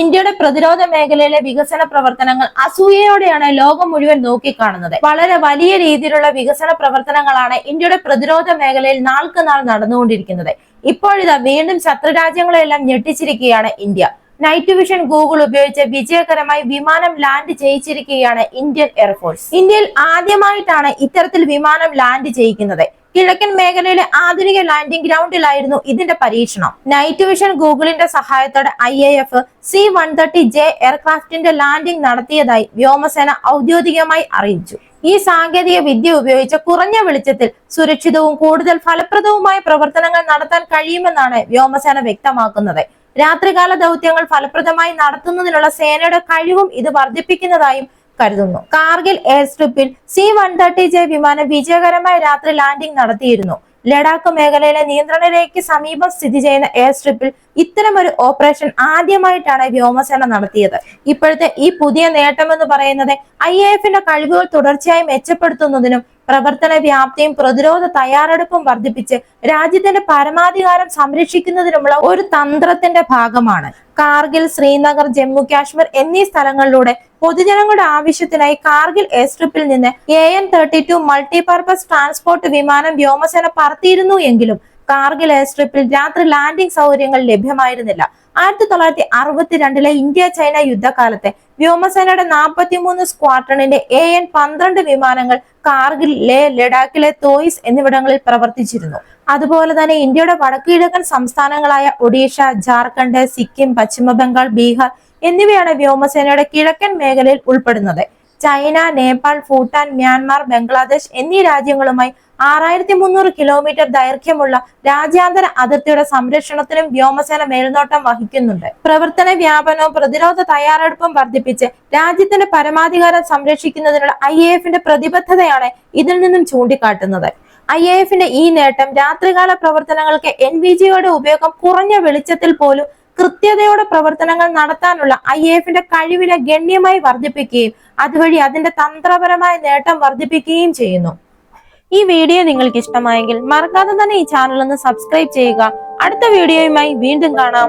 ഇന്ത്യയുടെ പ്രതിരോധ മേഖലയിലെ വികസന പ്രവർത്തനങ്ങൾ അസൂയയോടെയാണ് ലോകം മുഴുവൻ നോക്കിക്കാണുന്നത്. വളരെ വലിയ രീതിയിലുള്ള വികസന പ്രവർത്തനങ്ങളാണ് ഇന്ത്യയുടെ പ്രതിരോധ മേഖലയിൽ നാൾക്ക് നാൾ നടന്നുകൊണ്ടിരിക്കുന്നത്. ഇപ്പോഴിതാ വീണ്ടും ശത്രുരാജ്യങ്ങളെല്ലാം ഞെട്ടിച്ചിരിക്കുകയാണ് ഇന്ത്യ. നൈറ്റ് വിഷൻ ഗൂഗിൾ ഉപയോഗിച്ച് വിജയകരമായി വിമാനം ലാൻഡ് ചെയ്യിച്ചിരിക്കുകയാണ് ഇന്ത്യൻ എയർഫോഴ്സ് ഇന്ത്യയിൽ ആദ്യമായിട്ടാണ് ഇത്തരത്തിൽ വിമാനം ലാൻഡ് ചെയ്യിക്കുന്നത്. കിഴക്കൻ മേഖലയിലെ ആധുനിക ലാൻഡിംഗ് ഗ്രൗണ്ടിലായിരുന്നു ഇതിന്റെ പരീക്ഷണം. നൈറ്റ് വിഷൻ ഗൂഗിളിന്റെ സഹായത്തോടെ I A F C one thirty J എയർക്രാഫ്റ്റിന്റെ landing നടത്തിയതായി വ്യോമസേന ഔദ്യോഗികമായി അറിയിച്ചു. ഈ സാങ്കേതിക വിദ്യ ഉപയോഗിച്ച് കുറഞ്ഞ വെളിച്ചത്തിൽ സുരക്ഷിതവും കൂടുതൽ ഫലപ്രദവുമായ പ്രവർത്തനങ്ങൾ നടത്താൻ കഴിയുമെന്നാണ് വ്യോമസേന വ്യക്തമാക്കുന്നത്. രാത്രികാല ദൗത്യങ്ങൾ ഫലപ്രദമായി നടത്തുന്നതിനുള്ള സേനയുടെ കഴിവും ഇത് വർദ്ധിപ്പിക്കുന്നതായും കരുതുന്നു. കാർഗിൽ എയർ സ്ട്രിപ്പിൽ സി വൺ തേർട്ടി ജെ വിമാനം വിജയകരമായി രാത്രി ലാൻഡിംഗ് നടത്തിയിരുന്നു. ലഡാക്ക് മേഖലയിലെ നിയന്ത്രണ രേഖയ്ക്ക് സമീപം സ്ഥിതി ചെയ്യുന്ന എയർ സ്ട്രിപ്പിൽ ഇത്തരമൊരു ഓപ്പറേഷൻ ആദ്യമായിട്ടാണ് വ്യോമസേന നടത്തിയത്. ഇപ്പോഴത്തെ ഈ പുതിയ നേട്ടമെന്ന് പറയുന്നത് ഐ എ എഫിന്റെ കഴിവുകൾ തുടർച്ചയായി മെച്ചപ്പെടുത്തുന്നതിനും പ്രവർത്തന വ്യാപ്തിയും പ്രതിരോധ തയ്യാറെടുപ്പും വർദ്ധിപ്പിച്ച് രാജ്യത്തിന്റെ പരമാധികാരം സംരക്ഷിക്കുന്നതിനുമുള്ള ഒരു തന്ത്രത്തിന്റെ ഭാഗമാണ്. കാർഗിൽ ശ്രീനഗർ ജമ്മു കാശ്മീർ എന്നീ സ്ഥലങ്ങളിലൂടെ പൊതുജനങ്ങളുടെ ആവശ്യത്തിനായി കാർഗിൽ എയർ സ്ട്രിപ്പിൽ നിന്ന് A N thirty two multipurpose transport വിമാനം വ്യോമസേന പറത്തിയിരുന്നു എങ്കിലും കാർഗിൽ എയർ സ്ട്രിപ്പിൽ രാത്രി ലാൻഡിംഗ് സൗകര്യങ്ങൾ ലഭ്യമായിരുന്നില്ല. ആയിരത്തി തൊള്ളായിരത്തി അറുപത്തിരണ്ടിലെ ഇന്ത്യ ചൈന യുദ്ധകാലത്തെ വ്യോമസേനയുടെ നാൽപ്പത്തിമൂന്ന് സ്ക്വാഡ്രണിന്റെ എ എൻ പന്ത്രണ്ട് വിമാനങ്ങൾ കാർഗിൽ ലേ ലഡാക്കിലെ തോയിസ് എന്നിവിടങ്ങളിൽ പ്രവർത്തിച്ചിരുന്നു. അതുപോലെ തന്നെ ഇന്ത്യയുടെ വടക്കു കിഴക്കൻ സംസ്ഥാനങ്ങളായ ഒഡീഷ ജാർഖണ്ഡ് സിക്കിം പശ്ചിമ ബംഗാൾ ബീഹാർ എന്നിവയാണ് വ്യോമസേനയുടെ കിഴക്കൻ മേഖലയിൽ ഉൾപ്പെടുന്നത്. ചൈന നേപ്പാൾ ഭൂട്ടാൻ മ്യാൻമാർ ബംഗ്ലാദേശ് എന്നീ രാജ്യങ്ങളുമായി ആറായിരത്തി മുന്നൂറ് കിലോമീറ്റർ ദൈർഘ്യമുള്ള രാജ്യാന്തര അതിർത്തിയുടെ സംരക്ഷണത്തിനും വ്യോമസേന മേൽനോട്ടം വഹിക്കുന്നുണ്ട്. പ്രവർത്തന വ്യാപനവും പ്രതിരോധ തയ്യാറെടുപ്പും വർദ്ധിപ്പിച്ച് രാജ്യത്തിന്റെ പരമാധികാരം സംരക്ഷിക്കുന്നതിനുള്ള ഐ എഫിന്റെ പ്രതിബദ്ധതയാണ് ഇതിൽ നിന്നും ചൂണ്ടിക്കാട്ടുന്നത്. ഐ എഫിന്റെ ഈ നേട്ടം രാത്രികാല പ്രവർത്തനങ്ങൾക്ക് എൻ വി ജിയുടെ ഉപയോഗം കുറഞ്ഞ വെളിച്ചത്തിൽ പോലും കൃത്യതയോടെ പ്രവർത്തനങ്ങൾ നടത്താനുള്ള ഐ എഫിന്റെ കഴിവിനെ ഗണ്യമായി വർദ്ധിപ്പിക്കുകയും അതുവഴി അതിന്റെ തന്ത്രപരമായ നേട്ടം വർദ്ധിപ്പിക്കുകയും ചെയ്യുന്നു. ഈ വീഡിയോ നിങ്ങൾക്ക് ഇഷ്ടമായെങ്കിൽ മറക്കാതെ തന്നെ ഈ ചാനൽ ഒന്ന് സബ്സ്ക്രൈബ് ചെയ്യുക. അടുത്ത വീഡിയോയുമായി വീണ്ടും കാണാം.